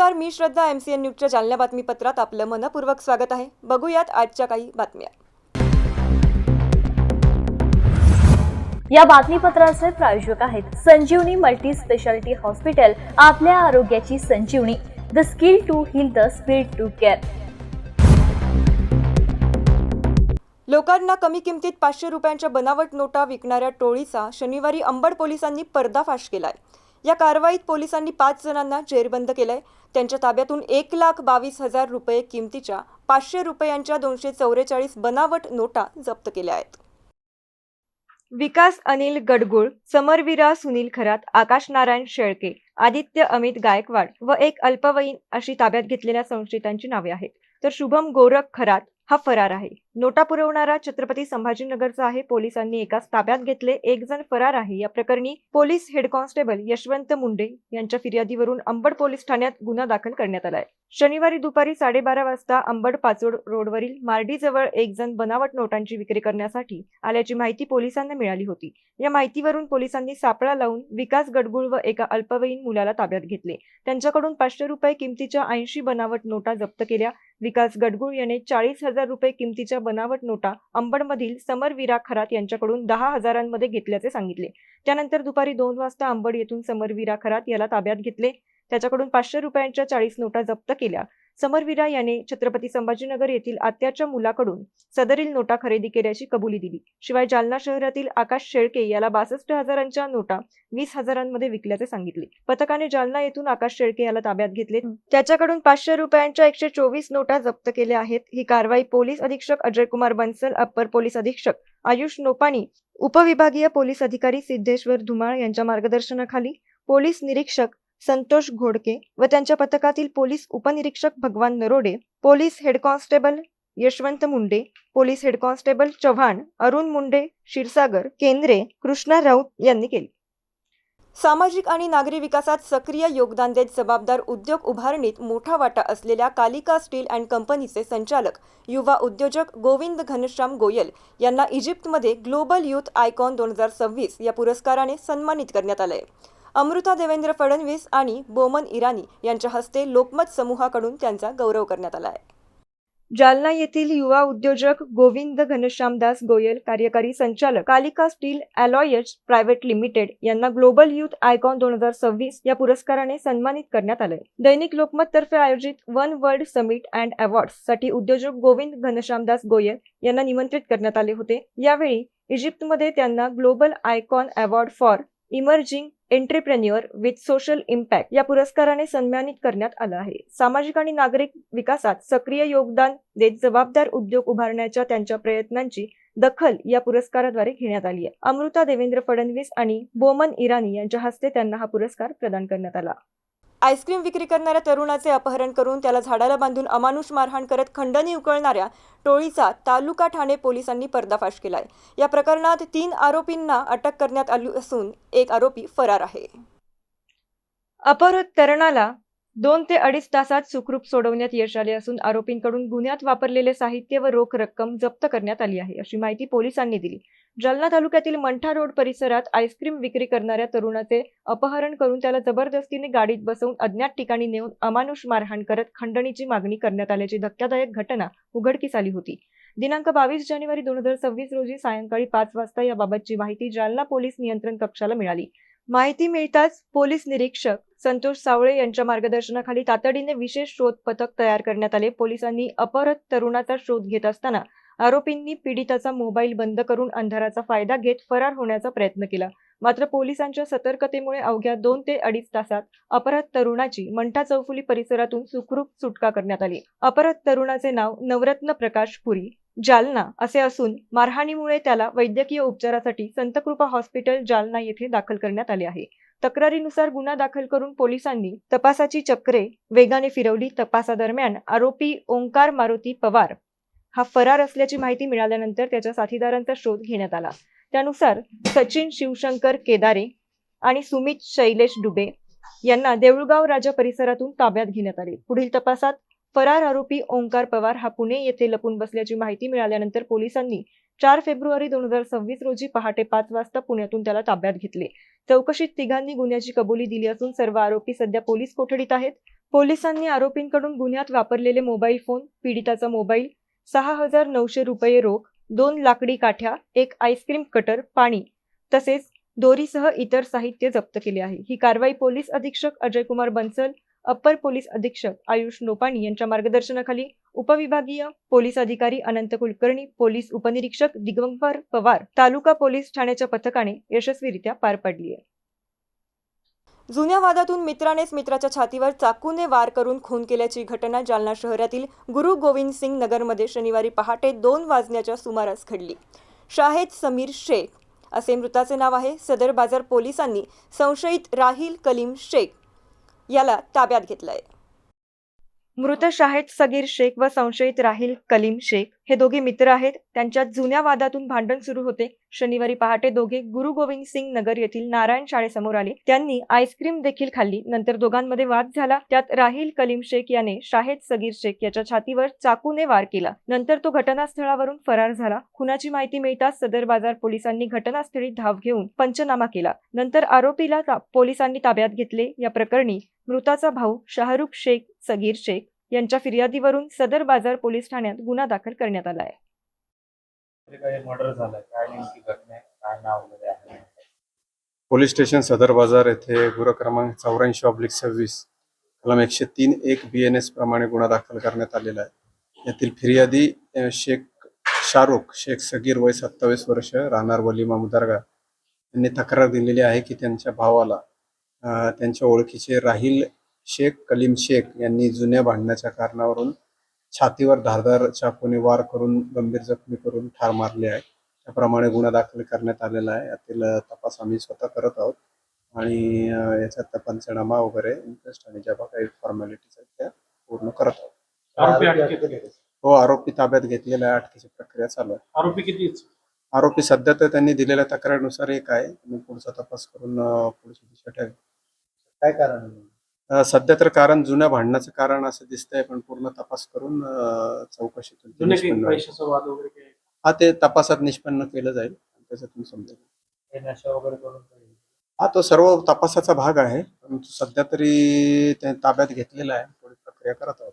नमस्कार मी Shraddha M C N न्यूजच्या जालन्या बातमीपत्रात आपलं मनपूर्वक स्वागत आहे. बघूयात आजच्या काही बातम्या. या बातमीपत्राचे प्रायोजक आहेत संजीवनी मल्टी स्पेशालिटी हॉस्पिटल आपल्या आरोग्याची Sanjeevani. The skill to heal the speed to care. लोकांना कमी किमतीत पाचशे रुपयांच्या बनावट नोटा विकणाऱ्या टोळीचा शनिवारी अंबड पोलिसांनी पर्दाफाश केलाय. या कारवाईत पोलिसांनी पाच जणांना जेरबंद केलंय. त्यांच्या ताब्यातून एक लाख बावीस हजार रुपये किमतीच्या पाचशे रुपयांच्या दोनशे चौवेचाळीस बनावट नोटा जप्त केल्या आहेत. विकास अनिल गडगुळ समरवीरा सुनील खरात आकाश नारायण शेळके आदित्य अमित गायकवाड व एक अल्पवयीन अशी ताब्यात घेतलेल्या संशयितांची नावे आहेत. तर शुभम गोरख खरात हा फरार आहे. नोटा पुरवणारा छत्रपती संभाजीनगरचा आहे. पोलिसांनी एकाच ताब्यात घेतले. एक जण फरार आहे. या प्रकरणी police head constable Yashwant Munde यांच्या फिर्यादीवरून अंबड पोलीस ठाण्यात गुन्हा दाखल करण्यात आलाय. शनिवारी दुपारी साडेबारा वाजता अंबड पाचोड रोडवरील मार्डीजवळ एक जण बनावट नोटांची विक्री करण्यासाठी आल्याची माहिती पोलिसांना मिळाली होती. या माहितीवरून पोलिसांनी सापळा लावून विकास गडगुळ व एका अल्पवयीन मुलाला ताब्यात घेतले. त्यांच्याकडून पाचशे रुपये किमतीच्या ऐंशी बनावट नोटा जप्त केल्या. विकास गडगुळ याने चाळीस हजार रुपये किमतीच्या बनावट नोटा अंबडमधील समरवीरा खरात यांच्याकडून दहा हजारांमध्ये घेतल्याचे सांगितले. त्यानंतर दुपारी दोन वाजता अंबड येथून समरवीरा खरात याला ताब्यात घेतले. त्याच्याकडून पाचशे रुपयांच्या चाळीस नोटा जप्त केल्या. समरवीरा याने छत्रपती संभाजीनगर येथील आत्याच्या मुलाकडून सदरील नोटा खरेदी केल्याची कबुली दिली. शिवाय जालना शहरातील आकाश शेळके याला बासष्ट हजारांच्या नोटा वीस हजारांमध्ये विकल्याचे सांगितले. पथकाने जालना येथून आकाश शेळके याला ताब्यात घेतले. त्याच्याकडून पाचशे रुपयांच्या एकशे चोवीस नोटा जप्त केल्या आहेत. ही कारवाई पोलीस अधीक्षक अजय कुमार बन्सल अप्पर पोलीस अधीक्षक आयुष नोपानी उपविभागीय पोलीस अधिकारी सिद्धेश्वर धुमाळ यांच्या मार्गदर्शनाखाली पोलीस निरीक्षक संतोष घोडके व त्यांच्या पथकातील पोलीस उपनिरीक्षक Bhagwan Narode police head constable Yashwant Munde police head constable Chavan Arun Munde Kshirsagar Kendre Krishna Raut यांनी केली. सामाजिक आणि नागरी विकासात सक्रिय योगदान देत जबाबदार उद्योग उभारणीत मोठा वाटा असलेल्या कालिका स्टील अँड कंपनीचे संचालक युवा उद्योजक गोविंद घनश्याम गोयल यांना इजिप्तमध्ये ग्लोबल युथ आयकॉन दोन हजार सव्वीस या पुरस्काराने सन्मानित करण्यात आलंय. अमृता देवेंद्र फडणवीस आणि बोमन इराणी यांच्या हस्ते लोकमत समूहाकडून त्यांचा गौरव करण्यात आला आहे. जालना येथील युवा उद्योजक गोविंद घनश्यामदास गोयल कार्यकारी संचालक Kalika steel alloys private limited यांना ग्लोबल युथ आयकॉन दोन हजार सव्वीस या पुरस्काराने सन्मानित करण्यात आलंय. दैनिक लोकमत तर्फे आयोजित वन वर्ल्ड समिट अँड अवॉर्डसाठी उद्योजक गोविंद घनश्यामदास गोयल यांना निमंत्रित करण्यात आले होते. यावेळी इजिप्तमध्ये त्यांना global icon award for emerging entrepreneur with social impact या पुरस्काराने सन्मानित करण्यात आलं आहे. सामाजिक आणि नागरिक विकासात सक्रिय योगदान देत जबाबदार उद्योग उभारण्याच्या त्यांच्या प्रयत्नांची दखल या पुरस्काराद्वारे घेण्यात आली आहे. अमृता देवेंद्र फडणवीस आणि बोमन इराणी यांच्या हस्ते त्यांना हा पुरस्कार प्रदान करण्यात आला. आईस्क्रीम विक्री करणाऱ्या तरुणाचे अपहरण करून त्याला झाडाला बांधून अमानुष मारहाण करत खंडणी उकळणाऱ्या टोळीचा तालुका ठाणे पोलिसांनी पर्दाफाश केलाय. या प्रकरणात तीन आरोपींना अटक करण्यात आली असून एक आरोपी फरार आहे. अपहृत तरुणाला दोन ते अडीच तासात सुखरूप सोडवण्यात यश आले असून आरोपींकडून गुन्ह्यात वापरलेले साहित्य व रोख रक्कम जप्त करण्यात आली आहे अशी माहिती पोलिसांनी दिली. जालना तालुक्यातील मंठा रोड परिसरात आईस्क्रीम विक्री करणाऱ्या तरुणाचे अपहरण करून त्याला जबरदस्तीने गाडीत बसवून अज्ञात ठिकाणी नेऊन अमानुष मारहाण करत खंडणीची मागणी करण्यात आल्याची धक्कादायक घटना उघडकीस आली होती. दिनांक बावीस जानेवारी दोन हजार सव्वीस रोजी सायंकाळी पाच वाजता याबाबतची माहिती जालना पोलीस नियंत्रण कक्षाला मिळाली. माहिती मिळताच पोलीस निरीक्षक संतोष सावळे यांच्या मार्गदर्शनाखाली तातडीने विशेष शोध पथक तयार करण्यात आले. पोलिसांनी अपहृत तरुणाचा शोध घेत असताना आरोपींनी पीडिताचा मोबाईल बंद करून अंधाराचा फायदा घेत फरार होण्याचा प्रयत्न केला. मात्र पोलिसांच्या सतर्कतेमुळे अवघ्या दोन ते अडीच तासात अपराध तरुणाची मंठा चौफुली परिसरातून सुखरूप सुटका करण्यात आली. अपराध तरुणाचे नाव नवरत्न प्रकाश पुरी जालना असे असून मारहाणीमुळे त्याला वैद्यकीय उपचारासाठी संतकृपा हॉस्पिटल जालना येथे दाखल करण्यात आले आहे. तक्रारीनुसार गुन्हा दाखल करून पोलिसांनी तपासाची चक्रे वेगाने फिरवली. तपासादरम्यान आरोपी ओंकार मारुती पवार हा फरार असल्याची माहिती मिळाल्यानंतर त्याच्या साथीदारांचा शोध घेण्यात आला. त्यानुसार सचिन शिवशंकर केदारे आणि सुमित शैलेश डुबे यांना देऊळगाव राजा परिसरातून ताब्यात घेण्यात आले. पुढील तपासात फरार आरोपी ओंकार पवार हा पुणे येथे लपून बसल्याची माहिती मिळाल्यानंतर पोलिसांनी चार फेब्रुवारी दोन हजार सव्वीस रोजी पहाटे पाच वाजता पुण्यातून त्याला ताब्यात घेतले. चौकशीत तिघांनी गुन्ह्याची कबुली दिली असून सर्व आरोपी सध्या पोलीस कोठडीत आहेत. पोलिसांनी आरोपींकडून गुन्ह्यात वापरलेले मोबाईल फोन पीडिताचा मोबाईल सहा हजार नऊशे रुपये रोख दोन लाकडी काठ्या एक आईस्क्रीम कटर पाणी तसेच दोरीसह इतर साहित्य जप्त केले आहे. ही कारवाई पोलीस अधीक्षक अजय कुमार बन्सल अप्पर पोलीस अधीक्षक आयुष नोपाणी यांच्या मार्गदर्शनाखाली उपविभागीय पोलीस अधिकारी अनंत कुलकर्णी पोलीस उपनिरीक्षक दिगंबर पवार तालुका पोलीस ठाण्याच्या पथकाने यशस्वीरित्या पार पाडली आहे. जुन्या वादातून मित्रानेच मित्राच्या छातीवर चाकूने वार करून खून केल्याची घटना जालना शहरातील गुरु गोविंद सिंग नगरमध्ये शनिवारी पहाटे दोन वाजण्याच्या सुमारास घडली. शाहेद समीर शेख असे मृताचे नाव आहे. सदर बाजार पोलिसांनी संशयित राहिल कलीम शेख याला ताब्यात घेतलंय. मृत शाहेद सगीर शेख व संशयित राहिल कलीम शेख हे दोघे मित्र आहेत. त्यांच्या जुन्या वादातून भांडण सुरू होते. शनिवारी पहाटे दोघे गुरु गोविंद सिंग नगर येथील नारायण शाळेसमोर आले. त्यांनी आईस्क्रीम देखील खाल्ली. नंतर दोघांमध्ये वाद झाला. त्यात राहिल कलीम शेख याने शाहेद सगीर शेख याच्या छातीवर चाकूने वार केला. नंतर तो घटनास्थळावरून फरार झाला. खुनाची माहिती मिळताच सदर बाजार पोलिसांनी घटनास्थळी धाव घेऊन पंचनामा केला. नंतर आरोपीला पोलिसांनी ताब्यात घेतले. या प्रकरणी मृताचा भाऊ शाहरुख शेख सगीर शेख यांच्या फिर्यादीवरून सदर बाजार पोलीस ठाण्यात गुन्हा दाखल करण्यात आला आहे. पोलीस स्टेशन सदर बाजार येथे गुन्हा क्रमांक चौऱ्याऐंशी ऑब्लिक सव्वीस कलम एकशे तीन एक बी एन एस प्रमाणे गुन्हा दाखल करण्यात आलेला आहे. यातील फिर्यादी शेख शाहरुख शेख सगीर वय सत्तावीस वर्ष राहणार वलिमा मुदारगा. यांनी तक्रार दिलेली आहे की त्यांच्या भावाला त्यांच्या ओळखीचे राहिल शेख कलीम शेख यांनी जुन्या भांडणाच्या कारणावरून छातीवर धारदार चाकूने वार करून गंभीर जखमी करून ठार मारले आहे. त्याप्रमाणे गुन्हा दाखल करण्यात आलेला आहे. यातील तपास आम्ही स्वतः करत आहोत. आणि याच्यात पंचनामा वगैरे इंटरेस्ट आणि ज्या काही फॉर्मॅलिटीज आहेत त्या पूर्ण करत आहोत. आरोपी अटकेत हो आरोपी ताब्यात घेतलेला आहे. अटकेची प्रक्रिया चालू आहे. आरोपी किती आरोपी सध्या तर त्यांनी दिलेल्या तक्रारीनुसार एक आहे. पुढचा तपास करून पुढची दिशा काय कारण सध्या तर कारण जुन्या भांडणाचं कारण असं दिसतंय पण पूर्ण तपास करून चौकशीतून हा ते तपासात निष्पन्न केलं जाईल त्याच्यातून समजेल? हा तो सर्व तपासाचा भाग आहे परंतु सध्या तरी ते ताब्यात घेतलेला आहे पुढील प्रक्रिया करत आहोत.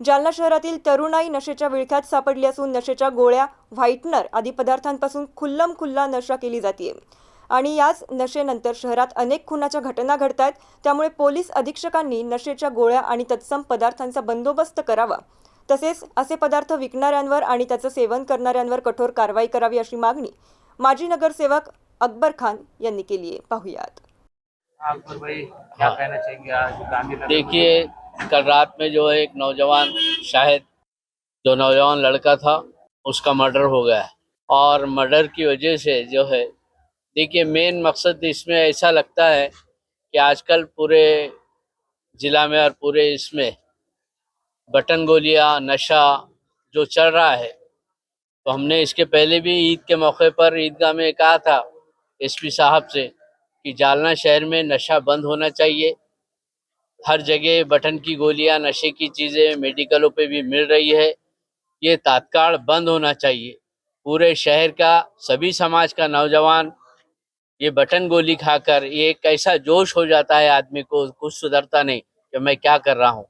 जालना शहरातील तरुणाई नशेच्या विळख्यात सापडली असून नशेच्या गोळ्या व्हाईटनर आदी पदार्थांपासून खुल्लम खुल्ला नशा केली जाते आणि याच नशेनंतर शहरात अनेक खुनाच्या घटना घडत आहेत. त्यामुळे पोलीस अधीक्षकांनी नशेच्या गोळ्या आणि तत्सम पदार्थांचा बंदोबस्त करावा. तसेच असे पदार्थ विकणाऱ्यांवर आणि त्याचं सेवन करणाऱ्यांवर कठोर कारवाई करावी अशी मागणी माजी नगरसेवक अकबर खान यांनी केली आहे. पाहुयात. अकबर भाई क्या कहना चाहेंगे आज गांधीनगर देखिए कल रात में जो है एक नौजवान शायद जो नौजवान लड़का था उसका मर्डर हो गया है। और मर्डर की वजह से जो है देखिए मेन मकसद इसमें ऐसा लगता है कि आजकल पूरे ज़िला में और पूरे इसमें बटन गोलियाँ, नशा जो चल रहा है तो हमने इसके पहले भी ईद के मौके पर ईदगाह में कहा था एसपी साहब से कि जालना शहर में नशा बंद होना चाहिए। हर जगह बटन की गोलियाँ, नशे की चीज़ें मेडिकलों पे भी मिल रही है। ये तात्काल बंद होना चाहिए। पूरे शहर का, सभी समाज का नौजवान ये बटन गोली खाकर ये एक ऐसा जोश हो जाता है आदमी को, कुछ सुधरता नहीं कि मैं क्या कर रहा हूँ।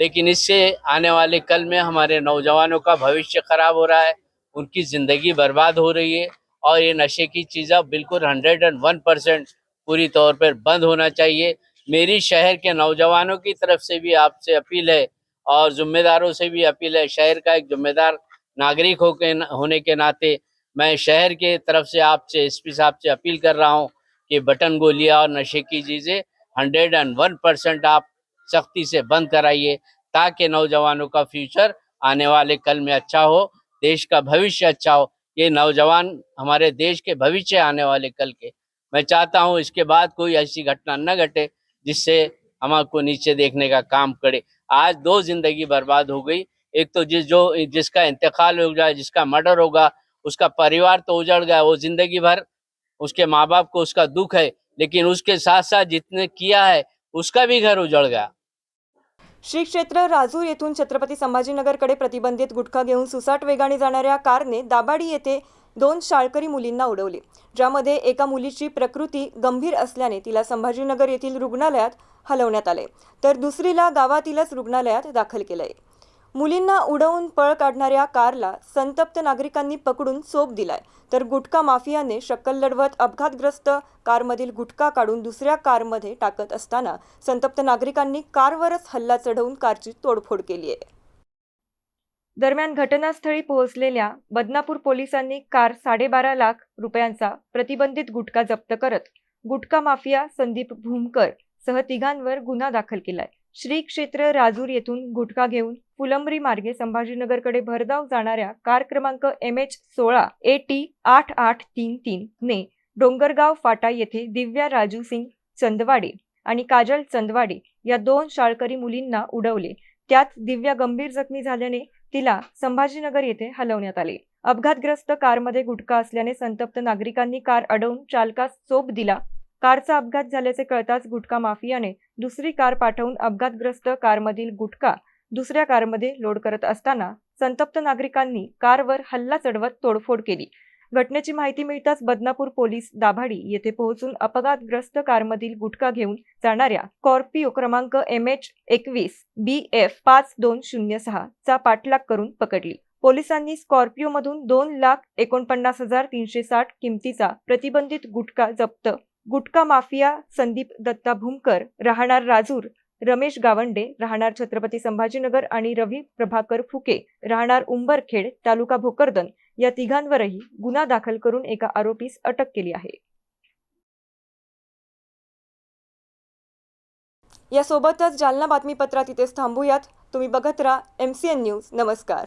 लेकिन इससे आने वाले कल में हमारे नौजवानों का भविष्य खराब हो रहा है, उनकी ज़िंदगी बर्बाद हो रही है और ये नशे की चीज़ें बिल्कुल हंड्रेड एंड वन परसेंट पूरी तौर पर बंद होना चाहिए। मेरी शहर के नौजवानों की तरफ़ से भी आपसे अपील है और जिम्मेदारों से भी अपील है। शहर का एक जिम्मेदार नागरिक हो के होने के नाते मैं शहर के तरफ़ से आपसे एस पी साहब से अपील कर रहा हूँ कि बटन गोलियाँ और नशे की चीज़ें हंड्रेड एंड वन परसेंट आप सख्ती से बंद कराइए, ताकि नौजवानों का फ्यूचर आने वाले कल में अच्छा हो, देश का भविष्य अच्छा हो। ये नौजवान हमारे देश के भविष्य आने वाले कल के। मैं चाहता हूँ इसके बाद कोई ऐसी घटना न घटे, जिससे हमको नीचे देखने का काम करे। आज दो ज़िंदगी बर्बाद हो गई। एक तो जिस जो, जिसका इंतकाल हो जाए, जिसका मर्डर होगा उसका परिवार तो उजड़ गया वो जिंदगी भर उसके माँ बाप को उसका दुख है लेकिन उसके साथ साथ जितने किया है उसका भी घर उजड़ गया। श्री क्षेत्र राजूर येथून छत्रपती संभाजीनगरकडे प्रतिबंधित गुटखा घेऊन सुसाट वेगाने जाणाऱ्या कारने दाभाडी येथे दोन शाळकरी मुलींना उडवले ज्यामध्ये एका मुलीची प्रकृती गंभीर असल्याने तिला संभाजीनगर येथील रुग्णालयात हलवण्यात आले तर दुसरीला गावातीलच रुग्णालयात दाखल केलंय. मुलींना उडवून पळ काढणाऱ्या कारला संतप्त नागरिकांनी पकडून सोप दिलाय. तर गुटखा माफियाने शक्कल लढवत अपघातग्रस्त कारमधील गुटखा काढून दुसऱ्या कारमध्ये टाकत असताना संतप्त नागरिकांनी कारवरच हल्ला चढवून कारची तोडफोड केली आहे. दरम्यान घटनास्थळी पोहोचलेल्या बदनापूर पोलिसांनी कार साडेबारा लाख रुपयांचा प्रतिबंधित गुटखा जप्त करत गुटखा माफिया संदीप भूमकर सह तिघांवर गुन्हा दाखल केलाय. श्री क्षेत्र राजूर येथून गुटखा घेऊन फुलंब्री मार्गे संभाजीनगरकडे भरधाव जाणाऱ्या कार क्रमांक एम एच सोळा ए टी आठ आठ तीन तीन ने डोंगरगाव फाटा येथे दिव्या राजू सिंग चंदवाडे आणि काजल चंदवाडे या दोन शाळकरी मुलींना उडवले. त्यात दिव्या गंभीर जखमी झाल्याने तिला संभाजीनगर येथे हलवण्यात आले. अपघातग्रस्त कारमध्ये गुटखा असल्याने संतप्त नागरिकांनी कार अडवून चालकास चोप दिला. कारचा अपघात झाल्याचे कळताच गुटखा माफियाने दुसरी कार पाठवून अपघातग्रस्त कारमधील गुटखा दुसऱ्या कारमध्ये लोड करत असताना संतप्त नागरिकांनी कारवर हल्ला चढवत तोडफोड केली. घटनेची माहिती मिळताच बदनापूर पोलीस दाभाडी येथे पोहोचून अपघातग्रस्त कारमधील गुटखा घेऊन जाणाऱ्या स्कॉर्पिओ क्रमांक एम एच एकवीस बी एफ पाच दोन शून्य सहा चा पाठलाग करून पकडली. पोलिसांनी स्कॉर्पिओमधून दोन लाख एकोणपन्नास हजार तीनशे साठ किमतीचा प्रतिबंधित गुटखा जप्त गुटखा माफिया संदीप दत्ता भूमकर राहणार राजूर रमेश गावंडे राहणार छत्रपती संभाजीनगर आणि रवी प्रभाकर फुके राहणार उंबरखेड तालुका भोकरदन या तिघांवरही गुन्हा दाखल करून एका आरोपीस अटक केली आहे. यासोबतच जालना बातमीपत्रात इथेच थांबूयात. तुम्ही बघत राहा एम सी एन न्यूज नमस्कार.